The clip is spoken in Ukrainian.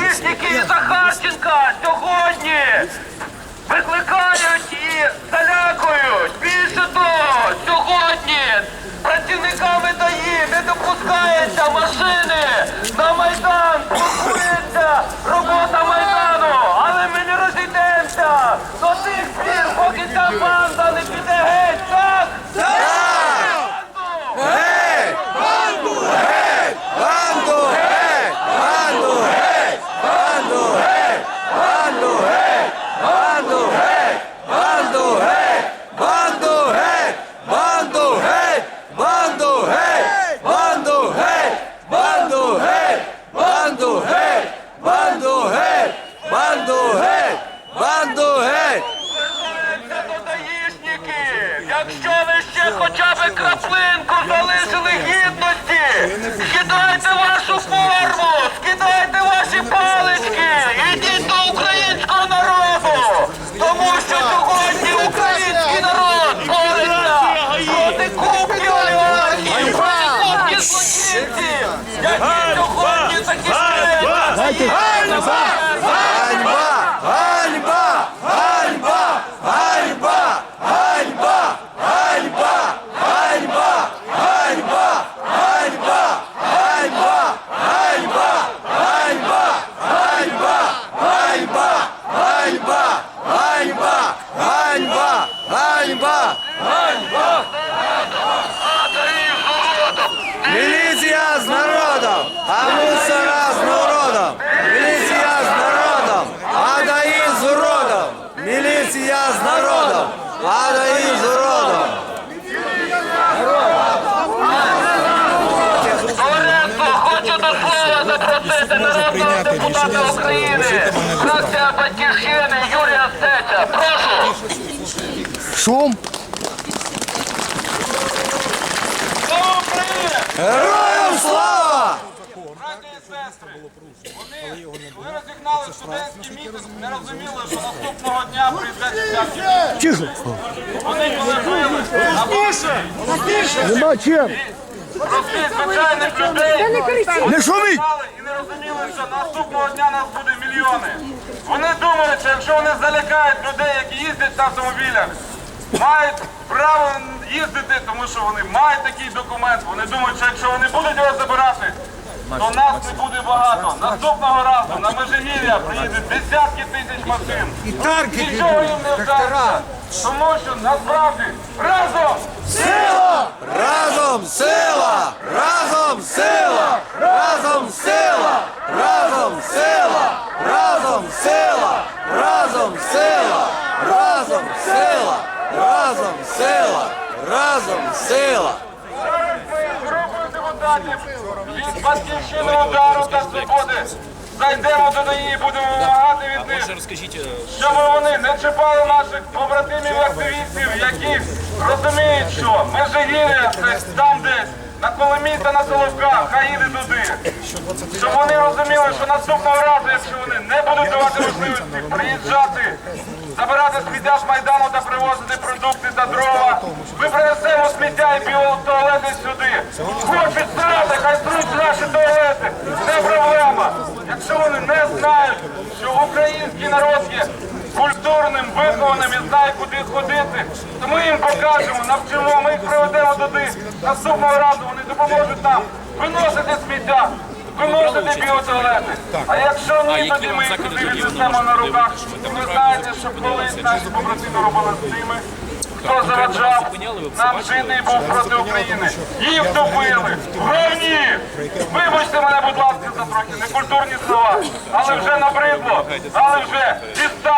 Єгіптіки Захарченка сьогодні викликають і залякують. Більше того, сьогодні працівниками ДАІ не допускається машини на Майдан, блокується робота Майдану, але ми не розійдемося до тих пір, поки там. Банду геть! Банду геть! Це! Якщо ви ще хоча б краплинку залишили гідності, скидайте вашу форму, скидайте ваші палички, ідіть до українського народу! Тому що сьогодні український народ бореться проти купки олігархів, проти купки злочинців, які сьогодні захищають Ганьба! Ганьба! Ганьба! Ганьба! Ганьба! Ганьба! Ганьба! Ганьба! Ганьба! Ганьба! Ганьба! Ганьба! Ганьба! Ганьба! Ганьба! Ганьба! Ганьба! Ганьба! Ганьба! Міліція з народом, а мусора Даї з уродом. Оренко, хочу до слова запросити народного депутата України, фракція Батьківщини Юрія Стеця. Прошу. Шум. Слава Україні! Героям слава! Браті і сестри, вони, коли розігнали студентський мітинг, не розуміли, що наступного дня прийде десятки. Тихо. Вони коли жили на більше Нема чим. простих звичайних людей, Не шуміть! знали і не розуміли, що наступного дня нас буде мільйони. Вони думали, що якщо вони залякають людей, які їздять на автомобілях, мають право їздити, тому що вони мають такий документ. Вони думають, що якщо вони будуть його забирати, то нас не буде багато. Наступного разу на Межигір'я приїдуть десятки тисяч машин. І танки Нічого їм не вдасться. Тому що насправді разом Сила! Разом сила! Разом сила! Разом сила! Разом сила! Разом сила! Разом сила! Разом сила! Разом сила! Разом сила! Депутатів від батьківщини удару та свободи. Зайдемо до неї і будемо вимагати від них, щоб вони не чіпали наших побратимів і активістів, які розуміють, що Межигір'я це там десь на Коломі та на Соловках, хай їде туди. Щоб вони розуміли, що наступного разу, якщо вони не будуть давати можливості приїжджати, забирати сміття з майдану та привозити продукти та дрова, ми принесемо сміття і біотуалети сюди. Хочуть хай сруть наші туалети. Не проблема. Якщо вони не знають, що український народ є культурним, вихованим і знає, куди ходити, то ми їм покажемо, навчимо, ми їх приведемо туди. Наступного разу вони допоможуть нам виносити сміття. Виносити біотуалети. А якщо ні, тоді ми їх туди віднесемо на руках. Ви знаєте, що колись наші побратими робили з тими, хто зараджав нам і був проти України. Їх добили. Говні! Вибачте мене, будь ласка, за трохи некультурні слова. Але вже набридло, але вже дістали.